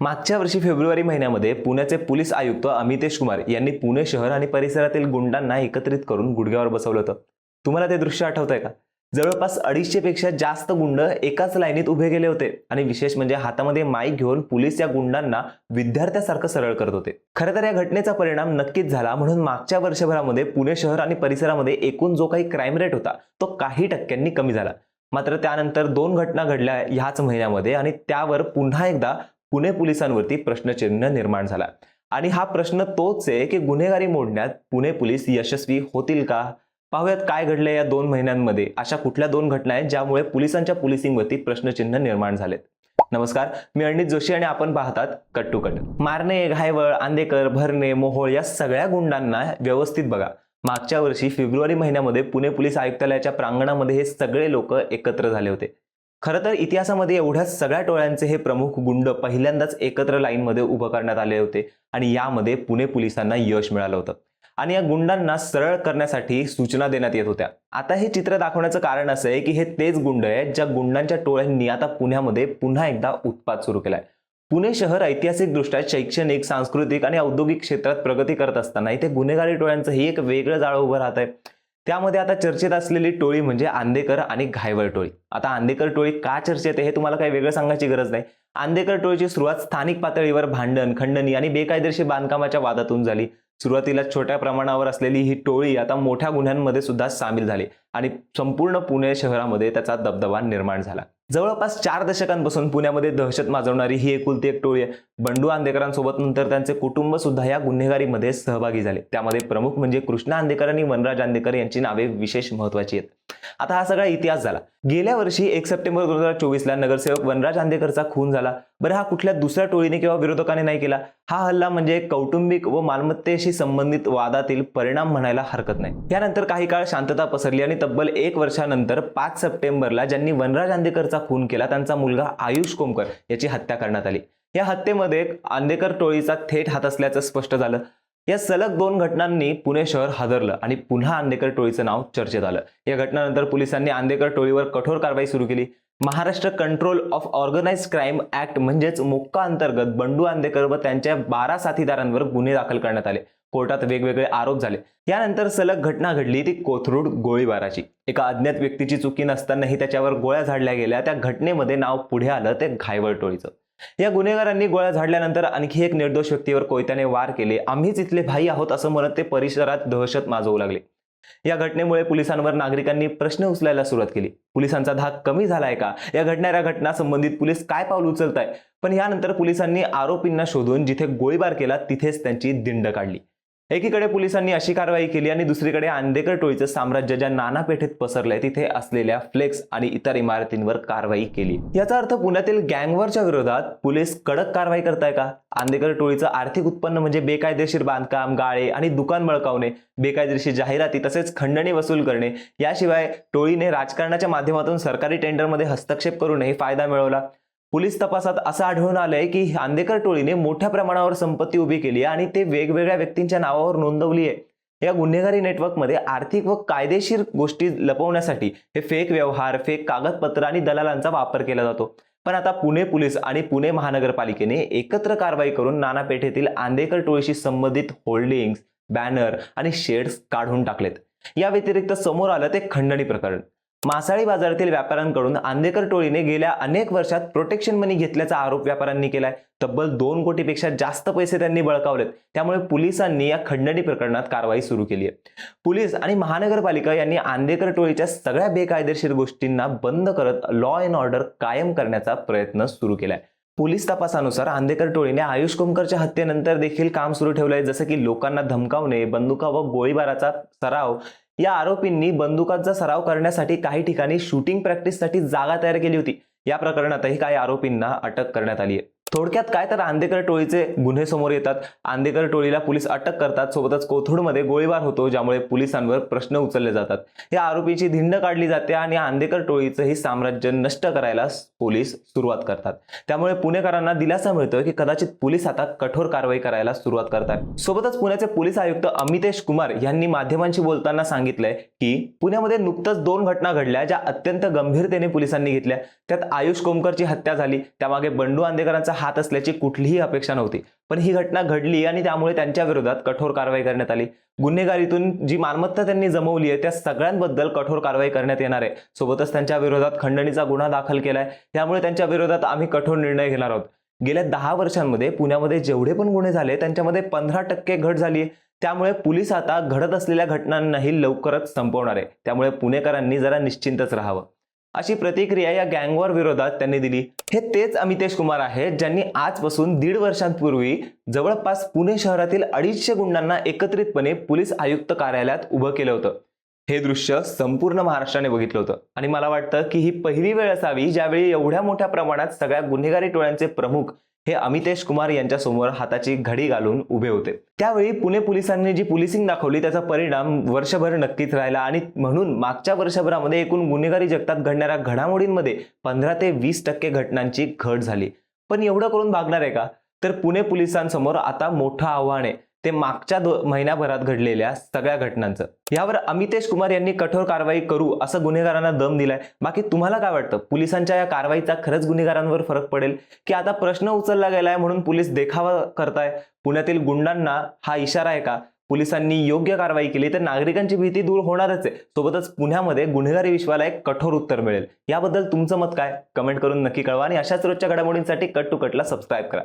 मागच्या वर्षी फेब्रुवारी महिन्यामध्ये पुण्याचे पोलीस आयुक्त अमितेश कुमार यांनी पुणे शहर आणि परिसरातील गुंडांना एकत्रित करून गुडघ्यावर बसवलं होतं. तुम्हाला ते दृश्य आठवतंय का? जवळपास अडीचशे पेक्षा जास्त गुंड एकाच लाईनीत उभे गेले होते आणि विशेष म्हणजे हातामध्ये माईक घेऊन पोलीस या गुंडांना विद्यार्थ्यासारखं सरळ करत होते. खरं तर या घटनेचा परिणाम नक्कीच झाला म्हणून मागच्या वर्षभरामध्ये पुणे शहर आणि परिसरामध्ये एकूण जो काही क्राईम रेट होता तो काही टक्क्यांनी कमी झाला. मात्र त्यानंतर दोन घटना घडल्या ह्याच महिन्यामध्ये आणि त्यावर पुन्हा एकदा पुणे पोलिसांवरती प्रश्नचिन्ह निर्माण झाला. आणि हा प्रश्न तोच आहे की गुन्हेगारी मोडण्यात पुणे पोलीस यशस्वी होतील का? पाहूयात काय घडलंय या दोन महिन्यांमध्ये. अशा कुठल्या दोन घटना आहेत ज्यामुळे पोलिसांच्या पोलिसिंगवरती प्रश्नचिन्ह निर्माण झालेत? नमस्कार मी अनित जोशी आणि आपण पाहतात कट टू कट मारणे घायवळ आंदेकर भरणे मोहोळ या सगळ्या गुंडांना व्यवस्थित बघा. मागच्या वर्षी फेब्रुवारी महिन्यामध्ये पुणे पोलीस आयुक्तालयाच्या प्रांगणामध्ये हे सगळे लोक एकत्र झाले होते. खरं तर इतिहासामध्ये एवढ्या सगळ्या टोळ्यांचे हे प्रमुख गुंड पहिल्यांदाच एकत्र लाईनमध्ये उभं करण्यात आले होते आणि यामध्ये पुणे पोलिसांना यश मिळालं होतं. आणि या गुंडांना सरळ करण्यासाठी सूचना देण्यात येत होत्या. आता हे चित्र दाखवण्याचं कारण असं आहे की हे तेच गुंड आहेत ज्या गुंडांच्या टोळ्यांनी आता पुण्यामध्ये पुन्हा एकदा उत्पाद सुरू केलाय. पुणे शहर ऐतिहासिकदृष्ट्या शैक्षणिक सांस्कृतिक आणि औद्योगिक क्षेत्रात प्रगती करत असताना इथे गुन्हेगारी टोळ्यांचंही एक वेगळं जाळं उभं राहत आहे त्यामध्ये आता चर्चेत असलेली टोळी म्हणजे आंदेकर आणि घायवळ टोळी. आता आंदेकर टोळी का चर्चेत आहे हे तुम्हाला काही वेगळं सांगायची गरज नाही. आंदेकर टोळीची सुरुवात स्थानिक पातळीवर भांडण खंडणी आणि बेकायदेशीर बांधकामाच्या वादातून झाली. सुरुवातीला छोट्या प्रमाणावर असलेली ही टोळी आता मोठ्या गुन्ह्यांमध्ये सुद्धा सामील झाली आणि संपूर्ण पुणे शहरामध्ये त्याचा दबदबा निर्माण झाला. जवळपास चार दशकांपासून पुण्यामध्ये दहशत माजवणारी ही एकुलती एक टोळी आहे. बंडू आंदेकरांसोबत नंतर त्यांचे कुटुंब सुद्धा या गुन्हेगारीमध्ये सहभागी झाले. त्यामध्ये प्रमुख म्हणजे कृष्णा आंदेकर आणि वनराज आंदेकर यांची नावे विशेष महत्वाची आहेत. आता हा सगळा इतिहास झाला. गेल्या वर्षी एक सप्टेंबर दोन हजार चोवीसला नगरसेवक वनराज आंदेकरचा खून झाला. बरं हा कुठल्या दुसऱ्या टोळीने किंवा विरोधकाने नाही केला? हा हल्ला म्हणजे कौटुंबिक व मालमत्तेशी संबंधित वादातील परिणाम म्हणायला हरकत नाही. त्यानंतर काही काळ शांतता पसरली आणि तब्बल एक वर्षानंतर पाच सप्टेंबरला ज्यांनी वनराज आंदेकरचा खून केला त्यांचा मुलगा आयुष कोमकर याची हत्या करण्यात आली. या हत्येमध्ये आंदेकर टोळीचा थेट हात असल्याचं स्पष्ट झालं. या सलग दोन घटनांनी पुणे शहर हादरलं आणि पुन्हा आंदेकर टोळीचं नाव चर्चेत आलं. या घटनानंतर पोलिसांनी आंदेकर टोळीवर कठोर कारवाई सुरू केली. Maharashtra control of organise crime act MCOCA MCOCA अंतर्गत बंडू आंदेकर व त्यांच्या बारा साथीदारांवर गुन्हे दाखल करण्यात आले. कोर्टात वेगवेगळे आरोप झाले. यानंतर सलग घटना घडली ती कोथरूड गोळीबाराची. एका अज्ञात व्यक्तीची चुकी नसतानाही त्याच्यावर गोळ्या झाडल्या गेल्या. त्या घटनेमध्ये नाव पुढे आलं ते घायवळ टोळीचं. या गुन्हेगारांनी गोळ्या झाडल्यानंतर आणखी एक निर्दोष व्यक्तीवर कोयत्याने वार केले. आम्हीच इथले भाई आहोत असं म्हणत ते परिसरात दहशत माजवू लागले. या घटनेमुळे पोलिसांवर नागरिकांनी प्रश्न उचलायला सुरुवात केली. पोलिसांचा धाक कमी झालाय का? या घडणाऱ्या घटना संबंधित पोलीस काय पाऊल उचलताय? पण यानंतर पोलिसांनी आरोपींना शोधून जिथे गोळीबार केला तिथेच त्यांची दिंड काढली. एकीकडे पोलिसांनी अशी कारवाई केली आणि दुसरीकडे आंदेकर टोळीचं साम्राज्य ज्या नाना पेठेत पसरलंय तिथे असलेल्या फ्लेक्स आणि इतर इमारतींवर कारवाई केली. याचा अर्थ पुण्यातील गँगवरच्या विरोधात पोलीस कडक कारवाई करताय का? आंदेकर टोळीचं आर्थिक उत्पन्न म्हणजे बेकायदेशीर बांधकाम गाळे आणि दुकान बळकावणे बेकायदेशीर जाहिराती तसेच खंडणी वसूल करणे याशिवाय टोळीने राजकारणाच्या माध्यमातून सरकारी टेंडरमध्ये हस्तक्षेप करूनही फायदा मिळवला. पोलीस तपासात असं आढळून आलंय की आंदेकर टोळीने मोठ्या प्रमाणावर संपत्ती उभी केली आहे आणि ते वेगवेगळ्या व्यक्तींच्या नावावर नोंदवली आहे. या गुन्हेगारी नेटवर्कमध्ये आर्थिक व कायदेशीर गोष्टी लपवण्यासाठी हे फेक व्यवहार फेक कागदपत्र आणि दलालांचा वापर केला जातो. पण आता पुणे पोलीस आणि पुणे महानगरपालिकेने एकत्र कारवाई करून नाना पेठेतील आंदेकर टोळीशी संबंधित होल्डिंग्स बॅनर आणि शेड्स काढून टाकलेत. या व्यतिरिक्त समोर आलं ते खंडणी प्रकरण. मासाळी बाजारातील व्यापाऱ्यांकडून आंदेकर टोळीने गेल्या अनेक वर्षात प्रोटेक्शन मनी घेतल्याचा आरोप व्यापाऱ्यांनी केलाय. तब्बल दोन कोटीपेक्षा जास्त पैसे त्यांनी बळकावलेत. त्यामुळे पोलिसांनी या खंडणी प्रकरणात कारवाई सुरू केली आहे. पोलीस आणि महानगरपालिका यांनी आंदेकर टोळीच्या सगळ्या बेकायदेशीर गोष्टींना बंद करत लॉ अँड ऑर्डर कायम करण्याचा प्रयत्न सुरू केलाय. पोलीस तपासानुसार आंदेकर टोळीने आयुष कुमकरच्या हत्येनंतर देखील काम सुरू ठेवलंय. जसं की लोकांना धमकावणे बंदुका व गोळीबाराचा सराव या आरोपींनी बंदुकांचा सराव करण्यासाठी काही ठिकाणी शूटिंग प्रॅक्टिससाठी जागा तयार केली होती. या प्रकरणातही काही आरोपींना अटक करण्यात आली आहे. थोडक्यात काय तर आंदेकर टोळीचे गुन्हे समोर येतात. आंदेकर टोळीला पोलीस अटक करतात. सोबतच कोथरूडमध्ये गोळीबार होतो ज्यामुळे पोलिसांवर प्रश्न उचलले जातात. या आरोपीची धिंड काढली जाते आणि आंदेकर टोळीचं ही साम्राज्य नष्ट करायला पोलीस सुरुवात करतात. त्यामुळे पुणेकरांना दिलासा मिळतोय की कदाचित पोलीस आता कठोर कारवाई करायला सुरुवात करतात. सोबतच पुण्याचे पोलीस आयुक्त अमितेश कुमार यांनी माध्यमांशी बोलताना सांगितलंय की पुण्यामध्ये नुकतंच दोन घटना घडल्या ज्या अत्यंत गंभीरतेने पोलिसांनी घेतल्या. त्यात आयुष कोमकरची हत्या झाली. त्यामागे बंडू आंदेकरांचा हात असल्याची कुठलीही अपेक्षा नव्हती. पण ही घटना घडली आणि त्यामुळे त्यांच्या विरोधात कठोर कारवाई करण्यात आली. गुन्हेगारीतून जी मालमत्ता त्यांनी जमवली आहे त्या सगळ्यांबद्दल कठोर कारवाई करण्यात येणार आहे. सोबतच त्यांच्या विरोधात खंडणीचा गुन्हा दाखल केलाय. त्यामुळे त्यांच्या विरोधात आम्ही कठोर निर्णय घेणार आहोत. गेल्या दहा वर्षांमध्ये पुण्यामध्ये जेवढे पण गुन्हे झाले त्यांच्यामध्ये पंधरा टक्के घट झाली आहे. त्यामुळे पोलीस आता घडत असलेल्या घटनांनाही लवकरच संपवणार आहे. त्यामुळे पुणेकरांनी जरा निश्चिंतच राहावं. अशी प्रतिक्रिया या गँगवॉर विरोधात त्यांनी दिली. हे तेच अमितेश कुमार आहेत ज्यांनी आजपासून दीड वर्षांपूर्वी जवळपास पुणे शहरातील अडीचशे गुंडांना एकत्रितपणे पोलीस आयुक्त कार्यालयात उभं केलं होतं. हे दृश्य संपूर्ण महाराष्ट्राने बघितलं होतं. आणि मला वाटतं की ही पहिली वेळ असावी ज्यावेळी एवढ्या मोठ्या प्रमाणात सगळ्या गुन्हेगारी टोळ्यांचे प्रमुख हे अमितेश कुमार यांच्या समोर हाताची घडी घालून उभे होते. त्यावेळी पुणे पोलिसांनी जी पोलिसिंग दाखवली त्याचा परिणाम वर्षभर नक्कीच राहिला. आणि म्हणून मागच्या वर्षभरामध्ये एकूण गुन्हेगारी जगतात घडणाऱ्या घडामोडींमध्ये पंधरा ते वीस टक्के घटनांची घट झाली. पण एवढं करून भागणार आहे का? तर पुणे पोलिसांसमोर आता मोठं आव्हान आहे. ते मागच्या महिन्याभरात घडलेल्या सगळ्या घटनांचं. यावर अमितेश कुमार यांनी कठोर कारवाई करू असं गुन्हेगारांना दम दिलाय. बाकी तुम्हाला काय वाटतं? पोलिसांच्या या कारवाईचा खरंच गुन्हेगारांवर फरक पडेल? की आता प्रश्न उचलला गेलाय म्हणून पोलीस देखावा करताय? पुण्यातील गुंडांना हा इशारा आहे का? पोलिसांनी योग्य कारवाई केली तर नागरिकांची भीती दूर होणारच आहे. सोबतच पुण्यामध्ये गुन्हेगारी विश्वाला एक कठोर उत्तर मिळेल. याबद्दल तुमचं मत काय? कमेंट करून नक्की कळवा आणि अशाच रोजच्या घडामोडींसाठी कट टू कटला सबस्क्राईब करा.